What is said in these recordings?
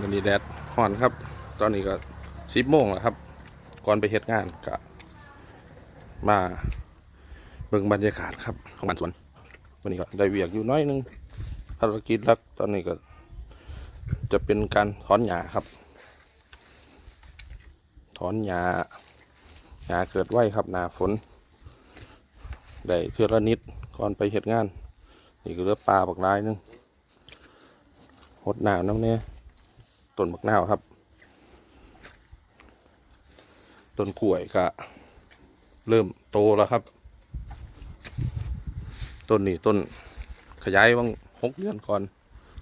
วันนี้แดดฮ้อนครับ ตอนนี้ก็สิบโมงแล้วครับ ก่อนไปเฮ็ดงานก็มาเบิ่งบรรยากาศครับของบ้านสวน วันนี้ก็ได้เวียกอยู่น้อยนึงภารกิจลักตอนนี้ก็ จะเป็นการถอนหญ้าครับ ถอนหญ้าหญ้าเกิดไว้ครับหนาฝนได้เทือละนิดก่อนไปเฮ็ดงาน นี่ก็เหลือปลาบักลายนึงหดหนาวน้ำเนี่ย ต้นบักนาวครับ ต้นกล้วยก็เริ่มโตแล้วครับ ต้นนี้ต้นขยายว่างหกเดือนก่อน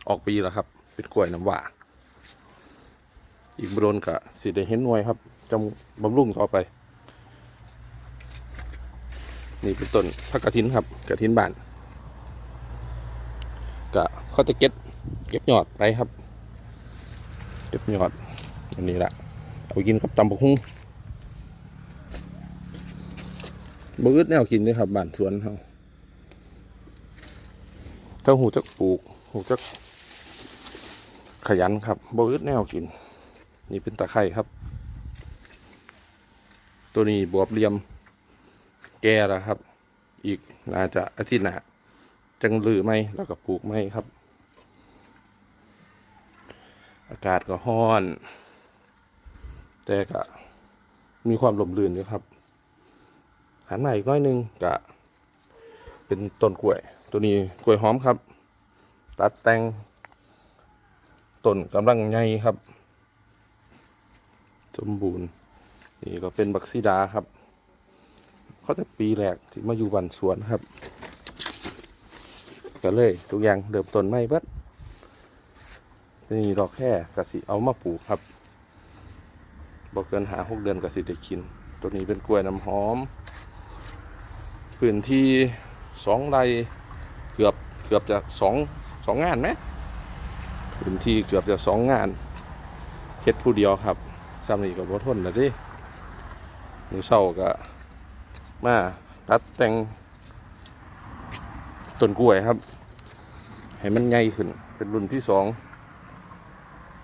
ออกปีแล้วครับ เป็นกล้วยน้ำว้าอีกบโดนก็สิได้เห็นหน่วยครับจำบำรุงต่อไป นี่เป็นต้นพักกระถินครับกระถินบานก็เขาจะเก็บเก็บยอดไปครับ เก็บยอดอันนี้ละเอากินกับตำบักหุ่งบอึดแนวกินเลยครับบ้านสวนเขาถ้าหูจักปลูก หูจักขยันครับบอึดแนวกิน นี่เป็นตะไคร่ครับ ตัวนี้บวบเหลี่ยม แก่แล้วครับ อีกน่าจะอาทิตย์หน้าจังลือไหมแล้วก็ปลูกไหมครับ อากาศก็ห้อน แต่ก็มีความลมลื่นอยู่ครับหันมาอีกน้อยนึงก็เป็นต้นกล้วย ตัวนี้กล้วยหอมครับ ตัดแต่งต้นกำลังใหญ่ครับ สมบูรณ์นี่ก็เป็นบักซีดาครับ เขาจะปีแรกที่มาอยู่บ้านสวนครับ ก็เลยทุกอย่างเริ่มต้นไม่เบิด นี่ดอกแค่กสิเอามาปลูกครับบอกเกินหาหกเดือนกสิได้กิน ตัวนี้เป็นกล้วยน้ำหอม พื้นที่สองไร่เกือบเกือบจะสองสองงานไหมพื้นที่เกือบจะสองงานเฮ็ดผู้เดียวครับซ้ำนี่ก็บ่ทนแล้วเดิมือเศร้าก็มาตัดแต่งต้นกล้วยครับ ให้มันใหญ่ขึ้น เป็นรุ่นที่สอง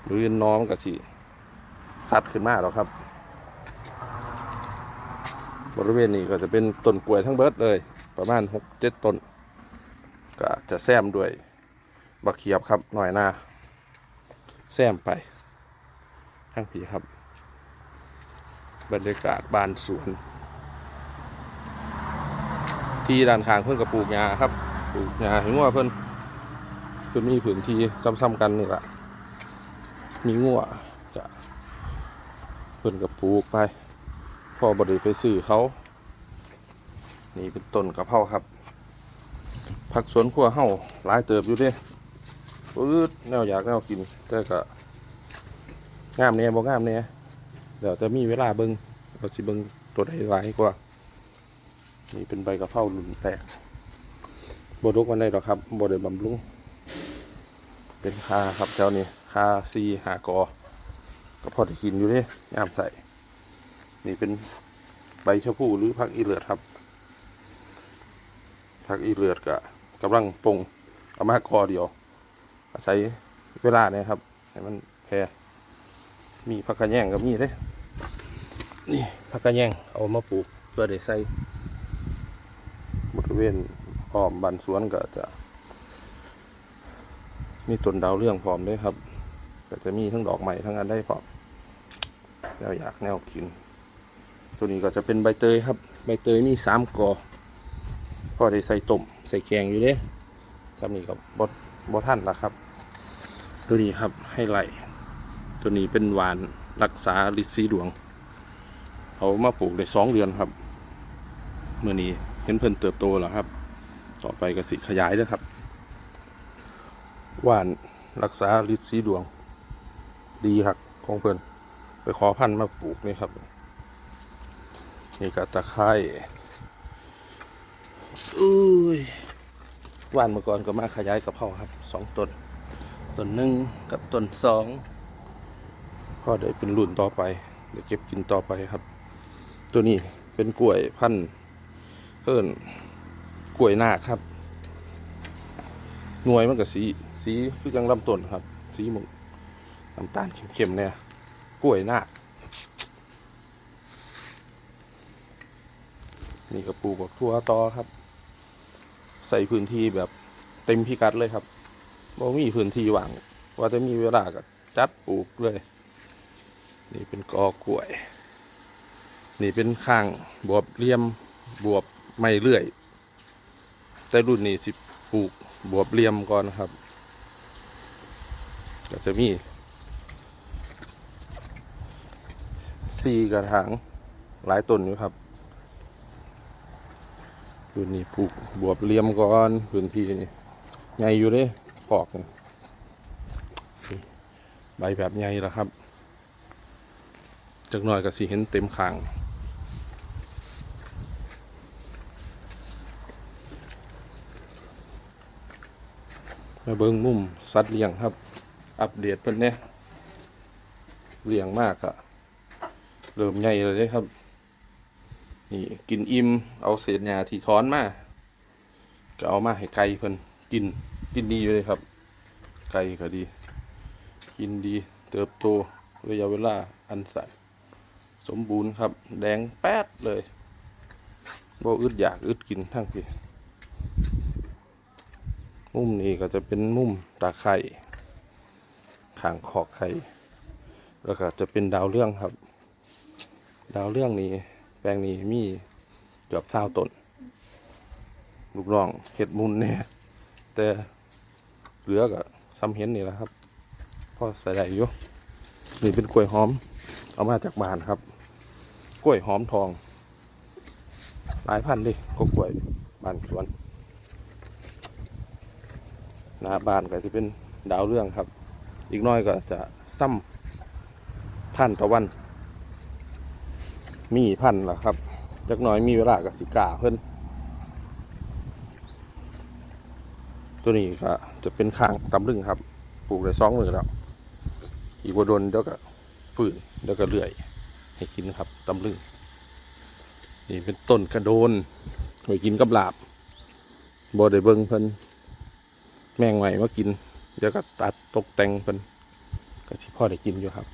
มือน้องกับสิสัดขึ้นมาแล้วครับ บริเวณนี้ก็จะเป็นต้นกล้วยทั้งเบิดเลย ประมาณหกเจ็ดต้น ก็จะแซมด้วยบักเขียบครับหน่อยหน้าแซมไปข้างผีครับ บรรยากาศบานสวน ที่ด้านข้างเพื่อนกับปลูกหญ้าครับ ปลูกหญ้าเห็นว่าเพื่อนเพื่อนมีพื้นที่ซ้ำๆกันนี่แหละ มีงัวจะเพื่นกับปลูกไปพอบไดีไปซื้อเขา นี่เป็นต้นกระเพราครับผักสวนครัวเฮาหลายเติบอยู่เด้ปื๊ดแนวอยากแนวกินแต่ก็งามเนี่ยบ่งามเนี่ยเดี๋ยวจะมีเวลาเบิงเราสิเบิงตัวใดหลายกว่า นี่เป็นใบกระเพราหลุนแตกบดกวันได้หรอครับบดได้บำรุง เป็นคาครับแถวนี้ คาซีหากอ ก็พอได้กินอยู่เด้ยามใส่ นี่เป็นใบชะพูหรือผักอีเลือดครับผักอีเลือดกะกำลังปรุงเอามากอเดียว อาศัยเวลาเนี่ยครับ ให้มันแพรมีผักกระแยงกับมีเด้นี่ผักกระแยงเอามาปลูกเพื่อได้ใส่บริเวณอ้อมบันสวนก็จะ มีต้นดาวเรื่องพร้อมด้วยครับ ก็จะมีทั้งดอกใหม่ทั้งอันได้พร้อมแนวอยากแนวกิน ตัวนี้ก็จะเป็นใบเตยครับ ใบเตยมีสามกอพอได้ใส่ต้มใส่แกงอยู่เด้ทำนี่กับบดบดท่านละครับ ตัวนี้ครับให้ไหลตัวนี้เป็นหวานรักษาลิดสีดวงเอามาปลูกได้สองเดือนครับเมื่อนี้เห็นเพิ่นเติบโตแล้วครับ ต่อไปก็สิขยายเด้อครับว่านรักษาฤทธิ์สีดวง ดีครับของเพิ่อนไปขอพันธุ์มาปลูกนี่ครับ นี่ก็ตะไคร้อุ้ยว่านเมื่อก่อนก็มาขยายกระเพราครับสองต้นต้นหนึ่งกับต้นสองก็ได้เป็นรุ่นต่อไปเดี๋ยวเก็บกินต่อไปครับ ตัวนี้เป็นกล้วยพันธุ์เพิ่นกล้วยนาคครับ หน่วยมันกับสีสีคือจังลำต้นครับ สีหมุน น้ำตาลเค็มๆเนี่ยกล้วยนาคนี่ก็ปลูกบักทั่วตอครับ ใส่พื้นที่แบบเต็มพิกัดเลยครับบ่มีพื้นที่ว่างว่าจะมีเวลาก็จัดปลูกเลย นี่เป็นกอกล้วย นี่เป็นข้างบวบเลี่ยมบวบไม่เลื่อย แต่รุ่นนี้สิปลูกบวบเลี่ยมก่อนนะครับ ก็จะมี สี่กระถางหลายต้นอยู่ครับรุ่นนี้ปลูกบวบเลี่ยมก่อนพื้นที่นี่ใหญ่อยู่เลยกอกใบแบบใหญ่แล้วครับจักหน่อยก็สิเห็นเต็มคางมาเบิ้งมุมสัตว์เลี้ยงครับ อัปเดตเพิ่นเนี่ยเลี้ยงมากอะ เริ่มใหญ่เลยด้ครับ นี่กินอิ่มเอาเศษหญ้าที่ถอนมาก็เอามาให้ไก่เพิ่นกินกินดีเลยครับ ไก่ก็ดี กินดีเติบโตระยะเวลาอันสั้นสมบูรณ์ครับ แดงแป๊ดเลยบ่อึดอยากอึดกินทั้งพี่มุมนี้ก็จะเป็นมุมตาไข่ขางขอกไข่แล้วก็จะเป็นดาวเรื่องครับ ดาวเรื่องนี้ แปลงนี้มีเกือบเศร้าตนลูกน้องเห็ดมุนเนี่ยแต่เหลือก็ซ้ำเห็นนี่แหละครับพ่อใส่ได้อยู่นี่เป็นกล้วยหอม เอามาจากบ้านครับ กล้วยหอมทอง หลายพันดิก็กล้วยบ้านสวนหน้าบ้านก็จะเป็นดาวเรื่องครับ อีกน้อยก็จะซ้ำพันตะวัน มีพันละครับจักหน้อยมีเวลากับสิกาเพิ่นตัวนี้ก็จะเป็นข้างตำลึงครับ ปลูกได้สองมือแล้ว อีกวดนเดี๋ยวก็ฝืนเดี๋ยวก็เลื่อย ให้กินครับตำลึงนี่เป็นต้นกระโดนไว้กินกับลาบบ่ได้เบิ่งเพิ่นแมงใหม่มากิน เดี๋ยวก็ตัดตกแต่งเป็นก็สิพ่อได้กินอยู่ครับ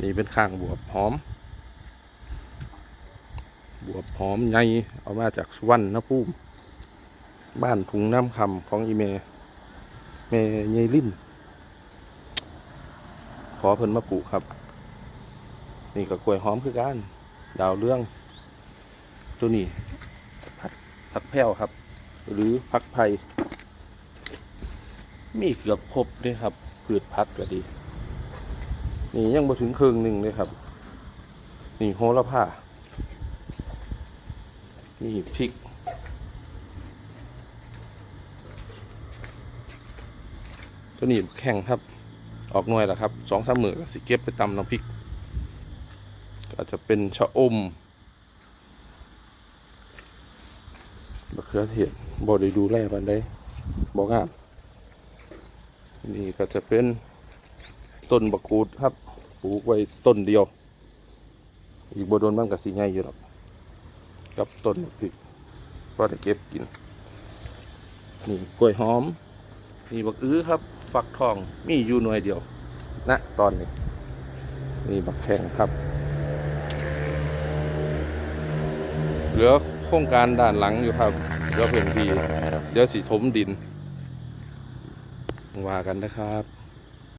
นี่เป็นข้างบวบหอม บวบหอมใหญ่เอามาจากสุวรรณภูมิบ้านถุงน้ำคำของอีเมเมยยลิ่นขอเพิ่นมาปลูกครับ นี่ก็กล้วยหอมคือกันดาวเรื่องตัวนี้ผัดผักแพ้วครับ หรือผักไผ่มีเกือบครบเลยครับพืชพักก็ดี นี่ยังมาถึงครึ่งหนึ่งเลยครับ นี่โหระพา นี่พริก ตัวนี้แข็งครับ ออกหน่วยแล้วครับสองสามหมือก็สิเก็บไปตำน้ำพริกก็จะเป็นชะอมมะเขือเทศบอได้ดูแลบันได้บอกงามนี่ก็จะเป็นต้นบะกูดครับ ปลูกไว้ต้นเดียว อีกบโดนมันกับสีใหญ่อยู่หรอก กับต้นพริกก็ได้เก็บกิน นี่กล้วยหอม นี่บักอื้อครับ ฟักทอง มีอยู่หน่วยเดียวณตอนนี้ นี่บักแข้งครับ เหลือโครงการด้านหลังอยู่ครับเหลือพื้นที่เดี๋ยวสีถมดิน ว่ากันนะครับ